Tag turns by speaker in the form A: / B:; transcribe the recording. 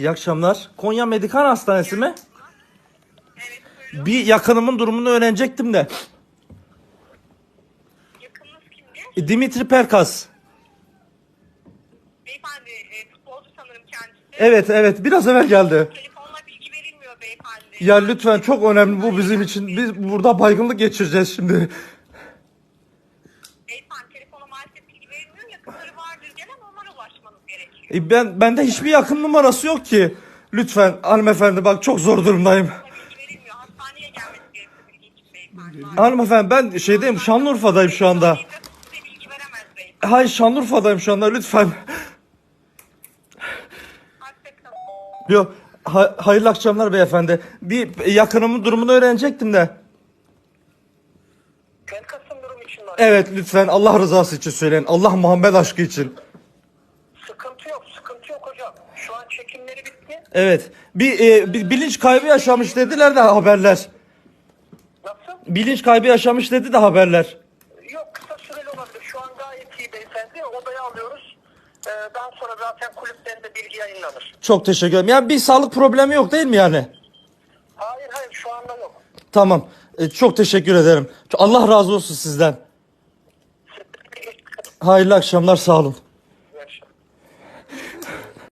A: İyi akşamlar. Konya Medikan Hastanesi mi?
B: Evet buyurun.
A: Bir yakınımın durumunu öğrenecektim de.
B: Yakınınız kimdi?
A: E, Dimitri Perkas.
B: Beyefendi e, futbolcu sanırım kendisi.
A: Evet evet biraz evvel geldi.
B: Telefonla bilgi verilmiyor beyefendi.
A: Ya lütfen çok önemli bu bizim için. Biz burada baygınlık geçireceğiz şimdi.
B: Beyefendi telefona maalesef bilgi verilmiyor. Ulaşmanız gerekiyor.
A: E, ben bende hiçbir yakın numarası yok ki. Lütfen hanımefendi bak çok zor durumdayım.
B: Buna bilgi verilmiyor. Hastaneye gelmesi gerekiyor bilgi için beyefendi.
A: Hanımefendi ben şeydeyim Şanlıurfa'dayım şu anda.
B: Size bilgi veremez beyefendi.
A: Hayır Şanlıurfa'dayım şu anda lütfen.
B: Hoşçakalın.
A: Yok ha- hayırlı akşamlar beyefendi. Bir yakınımın durumunu öğrenecektim de.
C: Pelkas'ın durum için var.
A: Evet lütfen Allah rızası için söyleyin. Allah Muhammed aşkı için.
C: Sıkıntı yok, sıkıntı yok hocam. Şu an çekimleri bitti.
A: Evet. Bir, e, bir bilinç kaybı yaşamış dediler de haberler.
C: Nasıl?
A: Bilinç kaybı yaşamış dedi de haberler.
C: Yok kısa süreli olabilir. Şu an gayet iyi beyefendi. Odaya alıyoruz. Ee, daha sonra zaten kulüplerinde bilgi yayınlanır.
A: Çok teşekkür ederim. Yani bir sağlık problemi yok değil mi yani?
C: Hayır hayır şu anda yok.
A: Tamam. E, çok teşekkür ederim. Allah razı olsun sizden. Hayırlı akşamlar sağ olun.